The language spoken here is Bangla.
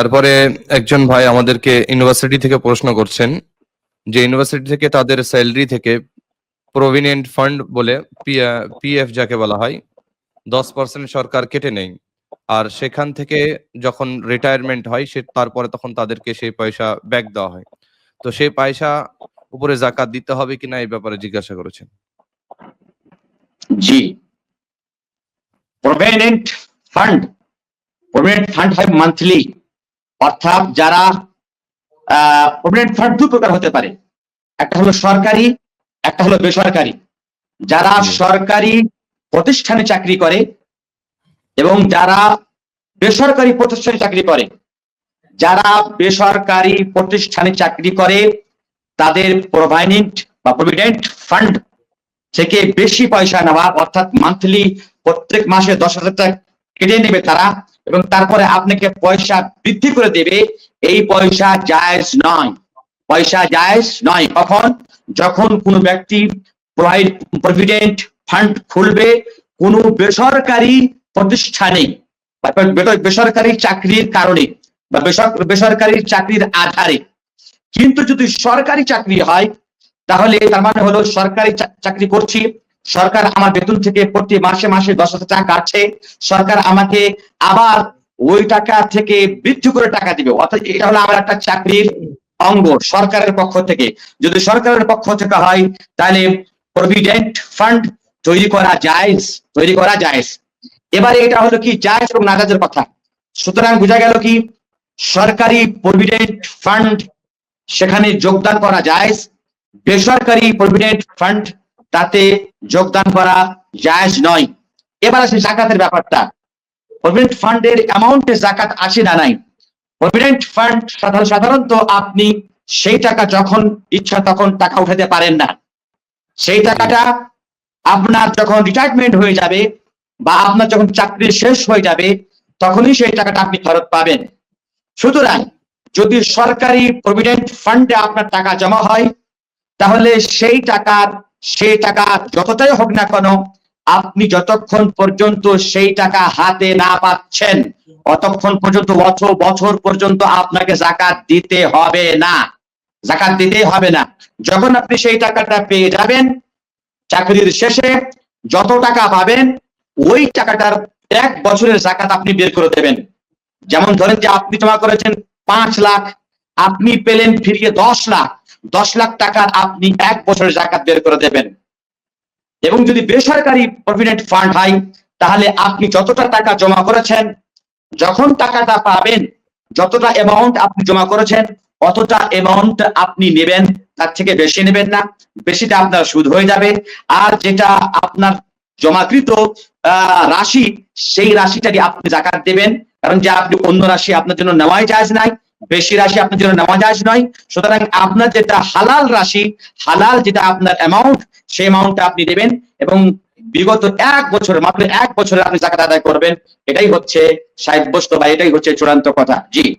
তারপরে একজন ভাই আমাদেরকে ইউনিভার্সিটি থেকে প্রশ্ন করছেন যে ইউনিভার্সিটি থেকে তাদের স্যালারি থেকে প্রভিডেন্ট ফান্ড বলে পিএফ যাকে বলা হয়, দশ পার্সেন্ট সরকার কেটে নেয়। আর সেখান থেকে যখন রিটায়ারমেন্ট হয়, সে তারপরে তখন তাদেরকে সেই পয়সা ব্যাক দেওয়া হয়। তো সেই পয়সা উপরে জাকাত দিতে হবে কিনা এই ব্যাপারে জিজ্ঞাসা করেছেন। জি। প্রভিডেন্ট ফান্ড প্রভিডেন্ট ফান্ড হয় মান্থলি অর্থাৎ যারা প্রভিডেন্ট ফান্ড দু প্রকার হতে পারে। একটা হলো সরকারি একটা হলো বেসরকারি। যারা সরকারি প্রতিষ্ঠানে চাকরি করে এবং যারা বেসরকারি প্রতিষ্ঠানে চাকরি করে যারা বেসরকারি প্রতিষ্ঠানে চাকরি করে তাদের প্রভিডেন্ট বা প্রভিডেন্ট ফান্ড থেকে বেশি পয়সা নেওয়া অর্থাৎ মান্থলি প্রত্যেক মাসে দশ হাজার টাকা কেটে নেবে তারা। এবং তারপরে আপনাকে পয়সা বৃদ্ধি করে দেবে। এই পয়সা জায়েজ নয়। পয়সা জায়েজ নয়। কখন? যখন কোনো ব্যক্তি প্রভিডেন্ট ফান্ড খুলবে, কোনো বেসরকারি প্রতিষ্ঠানে বেসরকারি চাকরির কারণে বা বেসর- বেসরকারি চাকরির আধারে। কিন্তু যদি সরকারি চাকরি হয়, তাহলে তার মানে হলো সরকারি চাকরি করছি সরকার আমার বেতন থেকে প্রতি মাসে মাসে দশ হাজার টাকা কাটছে। সরকার আমাকে আবার ওই টাকা থেকে বৃদ্ধি করে টাকা দিবে। অর্থাৎ এটা হলো আমার একটা চাকরির অঙ্গ সরকারের পক্ষ থেকে। যদি সরকারের পক্ষ থেকে হয়, তাহলে প্রভিডেন্ট ফান্ড তৈরি করা জায়েজ, তৈরি করা জায়েজ। এবারে এটা হলো কি? জায়েজ এবং নাজাজের কথা। সুতরাং বোঝা গেল কি? সরকারি প্রভিডেন্ট ফান্ড সেখানে যোগদান করা জায়েজ। বেসরকারি প্রভিডেন্ট ফান্ড তাতে যোগদান করা জায়েজ নয়। এবার আসে জাকাতের ব্যাপারটা। প্রভিডেন্ট ফান্ডের অ্যামাউন্টে জাকাত আসে না নাই? প্রভিডেন্ট ফান্ড সাধারণ সাধারণত আপনি সেই টাকা যখন ইচ্ছা তখন টাকা উঠাতে পারেন না। সেই টাকাটা আপনার যখন রিটায়ারমেন্ট হয়ে যাবে বা আপনার যখন চাকরি শেষ হয়ে যাবে, তখনই সেই টাকাটা আপনি ফেরত পাবেন। সুতরাং যদি সরকারি প্রভিডেন্ট ফান্ডে আপনার টাকা জমা হয়, তাহলে সেই টাকার সেই টাকা যতটাই হোক না কেন, আপনি যতক্ষণ পর্যন্ত সেই টাকা হাতে না পাচ্ছেন অতক্ষণ পর্যন্ত বছর বছর পর্যন্ত আপনাকে জাকাত দিতে হবে না। জাকাত দিতে হবে না। যখন আপনি সেই টাকাটা পেয়ে যাবেন, চাকরির শেষে যত টাকা পাবেন, ওই টাকাটার এক বছরের জাকাত আপনি বের করে দেবেন। যেমন ধরেন যে আপনি জমা করেছেন পাঁচ লাখ, আপনি পেলেন ফিরিয়ে দশ লাখ। দশ লাখ টাকা আপনি এক বছরের জাকাত বের করে দেবেন। এবং যদি বেসরকারি প্রভিডেন্ট ফান্ড হয়, তাহলে আপনি যতটা টাকা জমা করেছেন, যখন টাকাটা পাবেন, যতটা অ্যামাউন্ট আপনি জমা করেছেন, অতটা অ্যামাউন্ট আপনি নেবেন, তার থেকে বেশি নেবেন না। বেশিটা আপনার সুদ হয়ে যাবে। আর যেটা আপনার জমাকৃত রাশি, সেই রাশিটাকে আপনি জাকাত দেবেন। কারণ যে আপনি অন্য রাশি আপনার জন্য নেওয়াই যায় নাই। বেশি রাশি আপনার জন্য নেওয়া যায় নয়। সুতরাং আপনার যেটা হালাল রাশি, হালাল যেটা আপনার অ্যামাউন্ট সেই অ্যামাউন্টটা আপনি দেবেন এবং বিগত এক বছর, মাত্র এক বছরে আপনি জাকাত আদায় করবেন। এটাই হচ্ছে সাব্যস্ত বা এটাই হচ্ছে চূড়ান্ত কথা। জি।